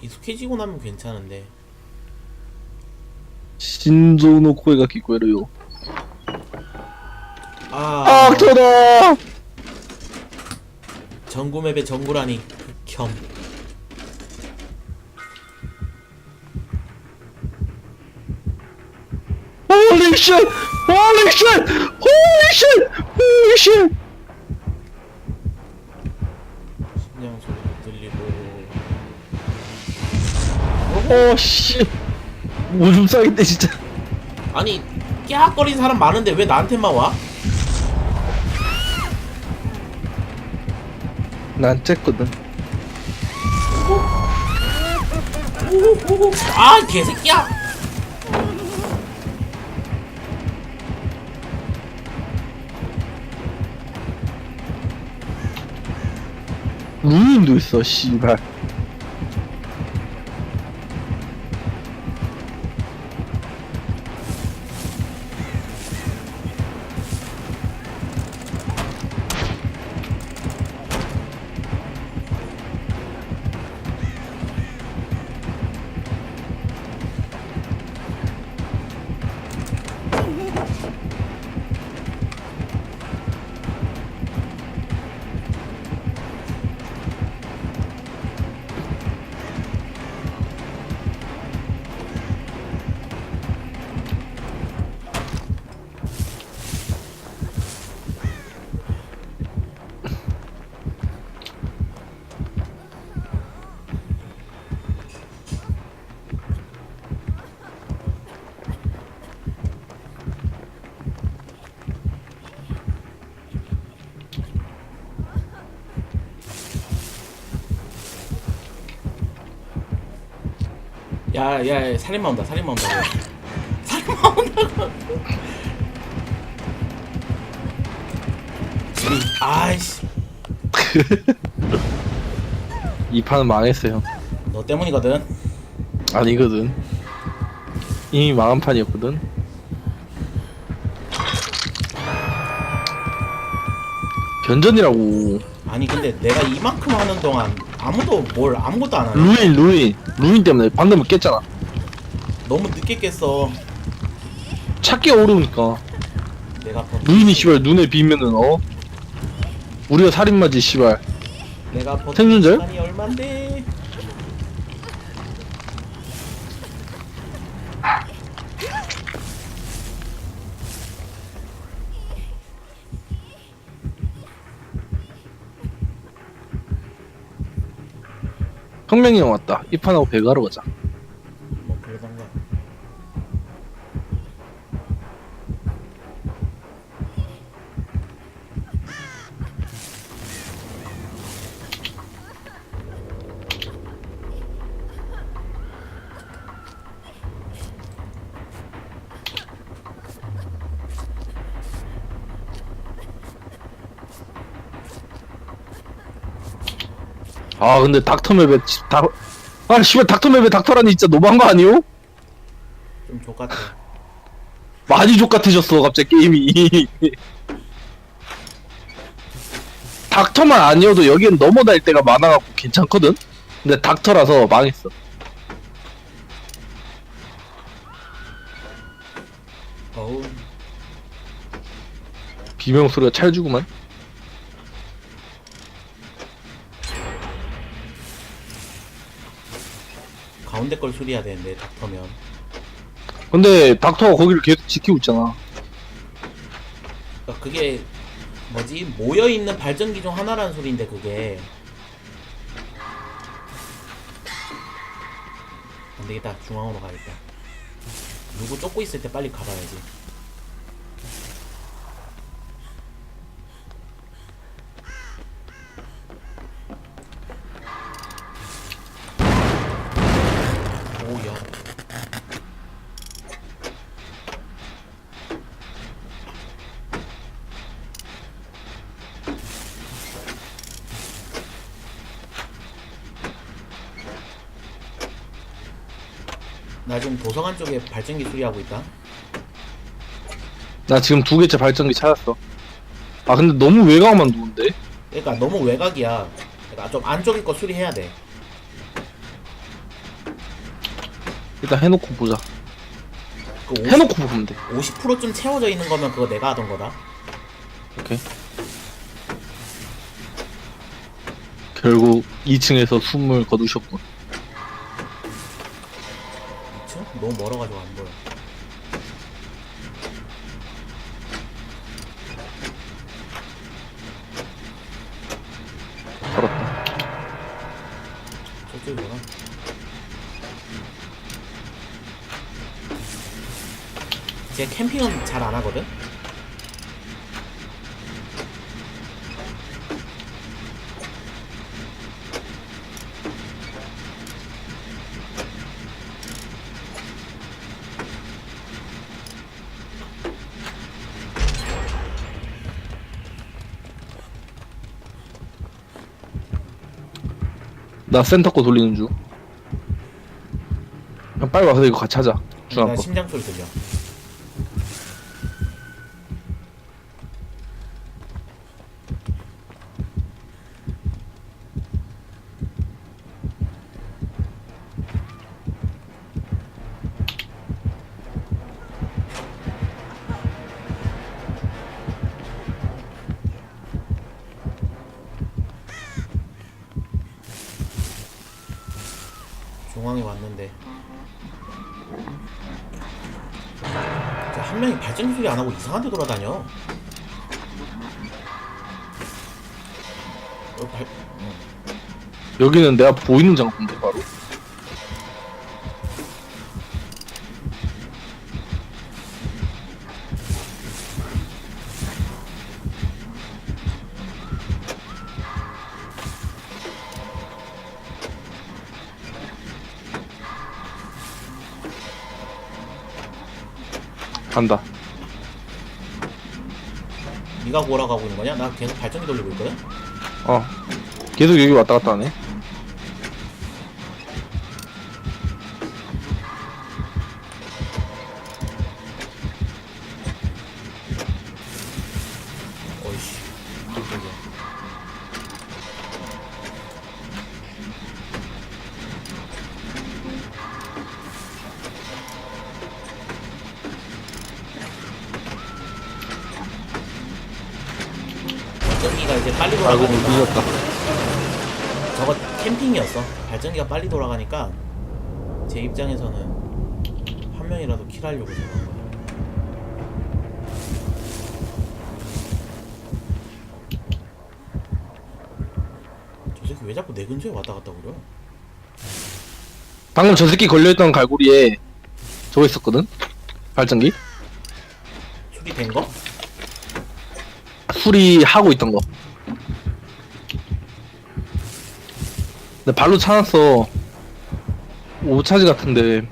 익숙해지고 나면 괜찮은데 신조노 코에가 기꺼이로요. 아 아, 저다! 전구맵의 전구라니 극혐 홀리 쉣! 홀리 쉣! 홀리 어, 씨. 오줌 싸겠네, 진짜. 아니 깨악거리는 사람 많은데 왜 나한테만 와? 난 쬐거든. 오호호호. 아 개새끼야 루인도 있어, 씨발. 야야 야, 살인마 온다 살인마 온다 살인마 온다고 아이씨 이 판은 망했어요. 너 때문이거든 아니거든. 이미 망한 판이었거든. 견전이라고. 아니 근데 내가 이만큼 하는 동안 아무도 뭘 아무것도 안 하네 루인, 루인. 루인 때문에 방금 깼잖아. 너무 늦게 깼어 찾기 어려우니까. 내가 버 루인이 씨발 눈에 비면은 어? 우리가 살인마지 씨발. 내가 버틴 생존자요? 시간이 얼만데 혁명이 형 왔다. 이 판하고 배가러 가자. 뭐 그러던가 아 근데 닥터맵에 지- 다... 아 씨발 닥터맵에 닥터라니 진짜 너무한 거 아니오? 좀 족같아. 많이 족같아졌어 갑자기 게임이. 닥터만 아니어도 여기엔 넘어다닐 때가 많아갖고 괜찮거든? 근데 닥터라서 망했어. 어우. 비명 소리가 찰주구만 가운데 걸 수리해야 되는데 닥터면. 근데 닥터가 거기를 계속 지키고 있잖아. 그러니까 그게 뭐지? 모여 있는 발전기 중 하나라는 소리인데 그게. 안 되겠다 중앙으로 가야겠다. 누구 쫓고 있을 때 빨리 가봐야지 오야 나 지금 도서관 쪽에 발전기 수리하고 있다. 나 지금 두 개째 발전기 찾았어 아 근데 너무 외곽만 도는데? 그러니까 너무 외곽이야. 그러니까 좀 안쪽에 거 수리해야 돼. 일단 해놓고 보자. 그 50, 해놓고 보면 돼. 50%좀 채워져 있는 거면 그거 내가 하던 거다. 오케이. 결국 2층에서 숨을 거두셨군. 너무 멀어가지고 안 보여. 걸었다. 저쪽이구나. 쟤 캠핑은 잘 안 하거든? 나 센터 거 돌리는 중. 그냥 빨리 와서 이거 같이 하자. 중앙 나 거. 심장 소리 들려. 중앙에 왔는데 자, 한 명이 발전기 소리 안 하고 이상한 데 돌아다녀. 어, 발, 응. 여기는 내가 보이는 장소인데 간다. 네가 몰아가고 있는 거냐? 나 계속 발전기 돌리고 있거든? 어. 계속 여기 왔다 갔다 하네. 이제 빨리 아이고, 돌아가니까 늦었다. 저거 캠핑이었어. 발전기가 빨리 돌아가니까 제 입장에서는 한 명이라도 킬하려고 거야. 저 새끼 왜 자꾸 내 근처에 왔다 갔다 그래? 방금 저 새끼 걸려있던 갈고리에 저거 있었거든? 발전기? 수리된 거? 수리하고 있던 거. 근데 발로 차놨어. 오차지 같은데.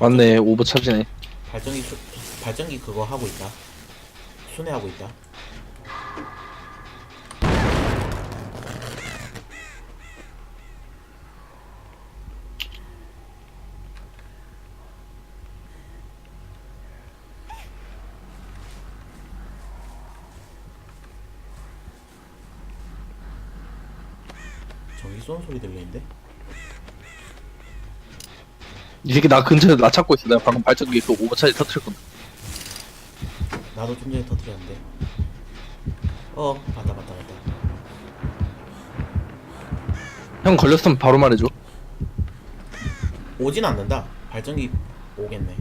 맞네, 오버 차지네. 발전기 수, 발전기 그거 하고 있다. 순회하고 있다. 쏜 소리 들리는데? 이 새끼 나 근처에 나 찾고 있어. 내가 방금 발전기 그 오버차지 터트렸거든. 나도 좀 전에 터뜨렸는데. 어, 맞다, 맞다, 맞다. 형 걸렸으면 바로 말해줘. 오진 않는다. 발전기 오겠네.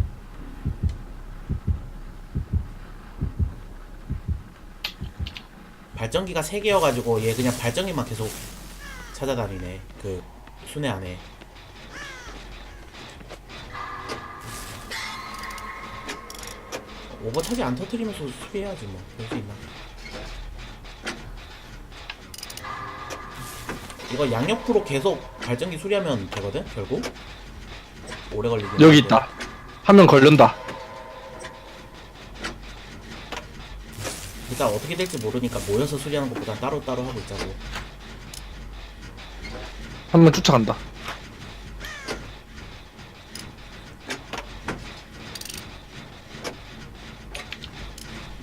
발전기가 3개여가지고 얘 그냥 발전기만 계속 찾아다니네. 그 순회 안에. 오버차지 안 터트리면서 수리해야지 뭐. 볼 수 있나. 이거 양옆으로 계속 발전기 수리하면 되거든? 결국? 오래 걸리긴 여기 하는데. 있다. 한 명 걸른다. 일단 어떻게 될지 모르니까 모여서 수리하는 것보단 따로따로 하고 있자고. 한 명 쫓아간다.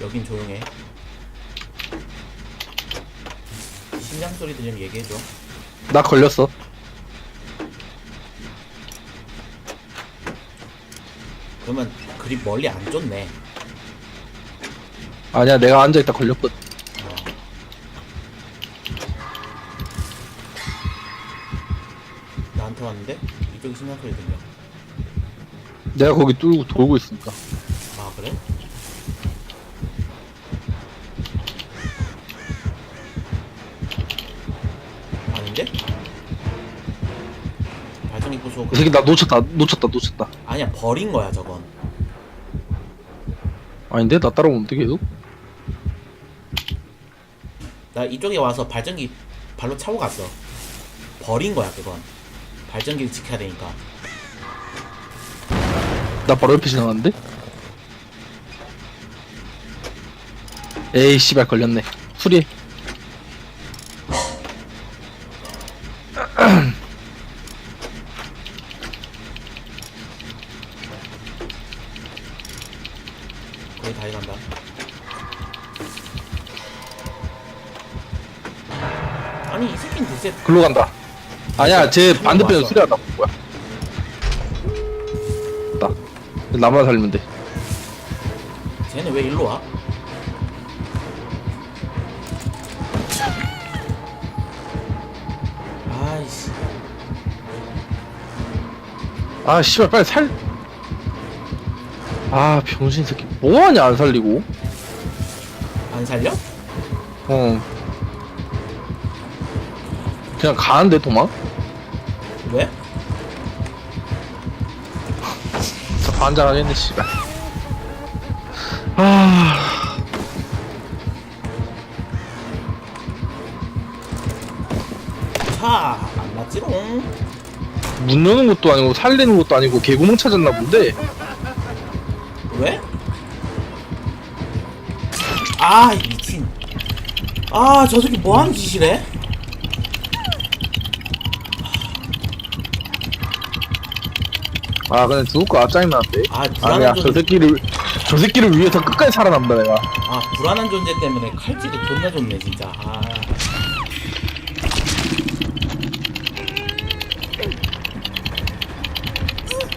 여긴 조용해. 심장 소리 들리면 얘기해줘. 나 걸렸어. 그러면 그리 멀리 안 쫓네. 아니야, 내가 앉아있다 걸렸거든. 왔는데 이쪽이 심장 소리 들려. 내가 거기 뚫고 돌고 있으니까. 아 그래? 아닌데? 발전기 부수고 이 새끼 나 놓쳤다, 놓쳤다, 놓쳤다. 아니야 버린 거야 저건 아닌데? 나 따라오는데 계속? 나 이쪽에 와서 발전기 발로 차고 갔어 버린 거야 그건 발전기를 지켜야 되니까 나 바로 옆에 지나갔는데? 에이, 씨발, 걸렸네. 수리해. 거의 다 해간다 아니 이 새끼는 도대체 글로 간다. 아니야, 제 한명 반대편에 왔어. 수리하다 본 거야. 나. 나만 살리면 돼. 쟤는 왜 일로 와? 아이씨 아, 씨발, 빨리 살. 아, 병신 새끼. 뭐하냐, 안 살리고? 안 살려? 어. 그냥 가는데, 도망? 왜? 저 반장하겠네, 씨발. 아. 차! 안 맞지롱 문 여는 것도 아니고 살리는 것도 아니고 개구멍 찾았나 본데 왜? 아 미친 아 저 새끼 뭐 하는 짓이래? 아 그냥 죽을 거야 짜증나는데 아 아니야 불안한 저 존재 새끼를 저 새끼를 위해서 끝까지 살아남다 내가. 아 불안한 존재 때문에 칼질이 존나 좋네 진짜. 아.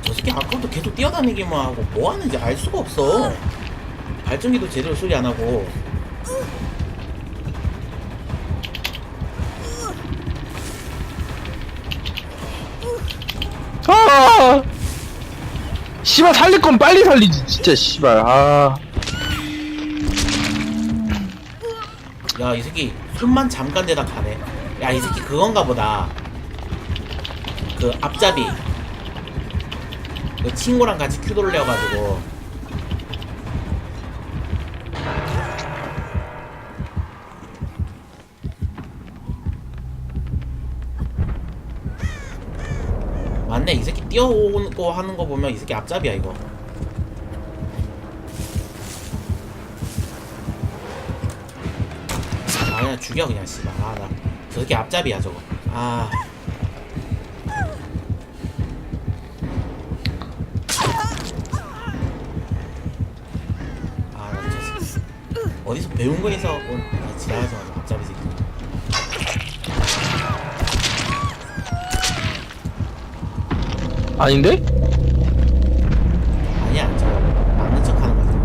저 새끼 아까부터 계속 뛰어다니기만 하고 뭐 하는지 알 수가 없어. 발전기도 제대로 수리 안 하고 씨발 살릴 건 빨리 살리지 진짜 씨발. 아. 야 이 새끼 손만 잠깐 대다 가네. 야 이 새끼 그건가 보다. 그 앞잡이. 그 친구랑 같이 큐 돌려가지고 뛰어오고 하는 거 보면 이 새끼 앞잡이야 이거. 아 그냥 죽여 그냥 씨발. 아나 저 새끼 앞잡이야 저거. 아. 아. 어디서 배운 거에서 온 아, 지나가지 마 앞잡이 새끼 아닌데? 아니야 저 맞는 척 하는 거지.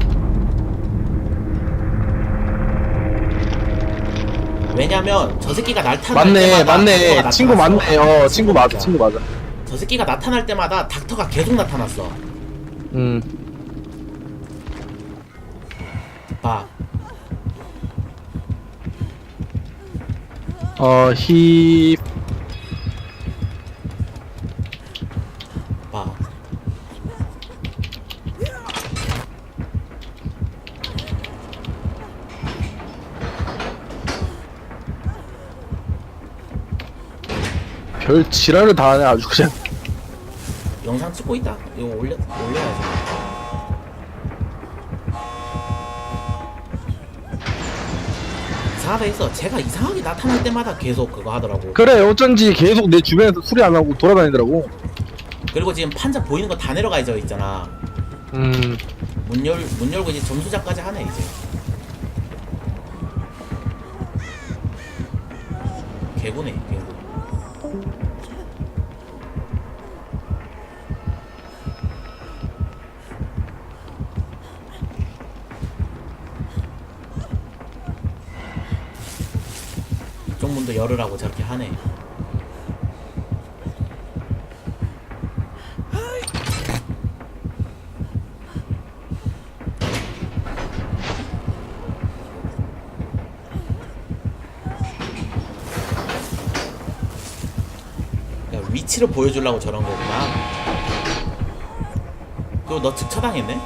왜냐면 저 새끼가 날 타날 맞네 때마다 맞네. 닥터가 친구 나타났어. 맞네 어 친구 맞아 친구 맞아. 저 새끼가 나타날 때마다 닥터가 계속 나타났어. 음. 봐. 어, 히, 별 지랄을 다 하네 아주 그냥 영상 찍고 있다. 이거 올려 올려야지. 사회에서 제가 이상하게 나타날 때마다 계속 그거 하더라고. 그래 어쩐지 계속 내 주변에서 수리 안 하고 돌아다니더라고 그리고 지금 판자 보이는 거 다 내려가져 있잖아. 음 문 열, 문 열고 이제 점수작까지 하네, 이제. 개구네, 개구. 이쪽 문도 열으라고 저렇게 하네 야, 위치를 보여주려고 저런 거구나. 그거 너 즉 처당했네?